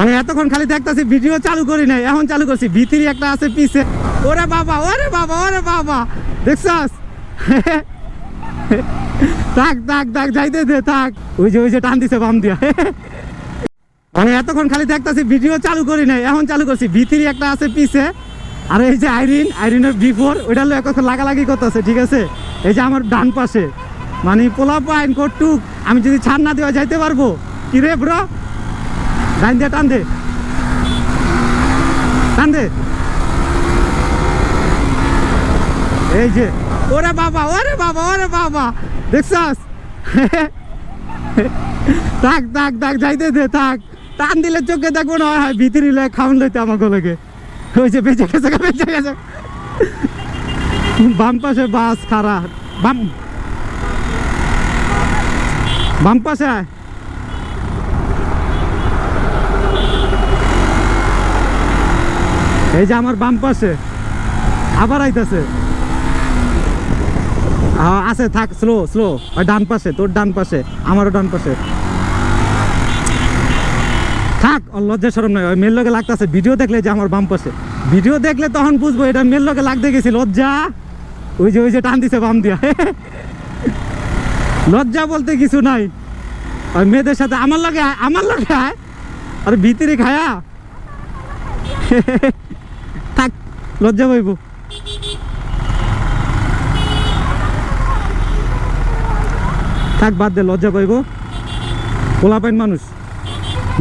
আমি এতক্ষণ খালি দেখতেছি ভিডিও চালু করি নাই, এখন চালু করছি। ভিতরি একটা আছে পিছে। ওরে বাবা ওরে বাবা ওরে বাবা। দেখছস? থাক থাক থাক, যাইতে দে, থাক। ওই যে ওই যে টান দিছে বাম দিয়া। আমি এতক্ষণ খালি দেখতেছি ভিডিও চালু করি নাই, এখন চালু করছি। ভিতরি একটা আছে পিছে। আর এই যে আইরিন, আইরিনের বিফোর ওইটা এখন লাগালাগি করতেছে, ঠিক আছে? এই যে আমার ডান পাশে। মানে পোলাপ আইন কটুক আমি যদি ছাড় না দেওয়া যাইতে পারব? কি রে ব্রো ডাইন দিয়ে টান দে টান দে এই যে ওরে বাবা ওরে বাবা ওরে বাবা দেখছস থাক থাক থাক যাইতে দে থাক টান দিলে চোখে দেখব, না হয় ভিতরি লে খাউন লইতে আমাকে লগে ওই যে বেঁচে গেছে বেঁচে গেছে। বাম পাশে বাস খারা বাম। বাম পাশে এই যে আমার বাম পাশে আবার আইতাছে। আছে থাক স্লো স্লো ওই ডান পাশে তোর ডান পাশে আমারও ডান পাশে। থাক লজ্জা সরম নয় ওই মেল লোকে লাগতেছে। ভিডিও দেখলে যে আমার বাম পাশে। ভিডিও দেখলে তখন বুঝব এটা মেল লোকে লাগতে গেছি লজ্জা। ওই যে ওই যে টান দিছে বাম দিয়া। লজ্জা বলতে কিছু নাই। ওই মেয়েদের সাথে আমার আয়, আমার আয়। আর ভিতরে খায়া। লজ্জা পাইব। থাক, বাদ দে, লজ্জা পাইব। পোলা পাইন মানুষ।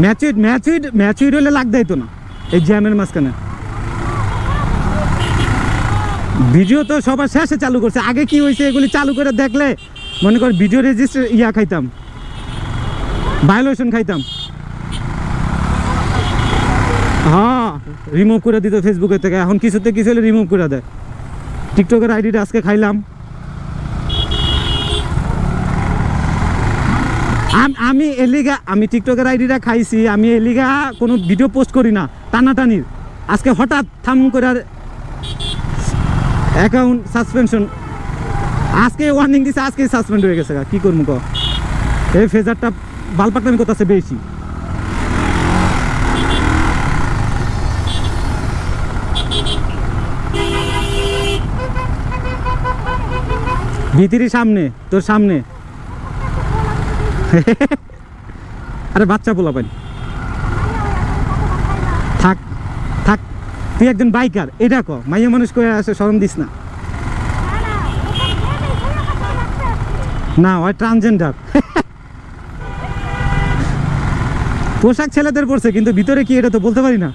ম্যাচুইড ম্যাচুইড ম্যাচুইড হলে লাগ দেয় তো না, এই জ্যামের মাঝখানে। ভিডিও তো সবার শেষে চালু করছে। আগে কি হয়েছে এগুলি চালু করে দেখলে, মনে কর ভিডিও রেজিস্টার ইয়া খাইতাম, ভায়োলেশন খাইতাম। হ্যাঁ রিমুভ করে দিত ফেসবুকের থেকে। এখন কিছুতে কিছু হলে রিমুভ করে দেয়। টিকটকের আইডিটা আজকে খাইলাম। আম- এলিগা আমি টিকটকের আইডিটা খাইছি। আমি এলিগা কোনো ভিডিও পোস্ট করি না, টানাটানির। আজকে হঠাৎ থাম করে অ্যাকাউন্ট সাসপেনশন আজকে ওয়ার্নিং দিছে আজকে সাসপেন্ড হয়ে গেছে। কি করব ক? এই ফেজারটা বালপাকটামি করতেছে বেশি। ভিতরি সামনে, তোর সামনে। আরে বাচ্চা পোলা পানি। থাক থাক, তুই একজন বাইকার, এটা ক, মাইয়া মানুষ করে আসে, শরম দিস না। না ওই ট্রান্সজেন্ডার পোশাক ছেলেদের পড়ছে কিন্তু ভিতরে কি এটা তো বলতে পারি না।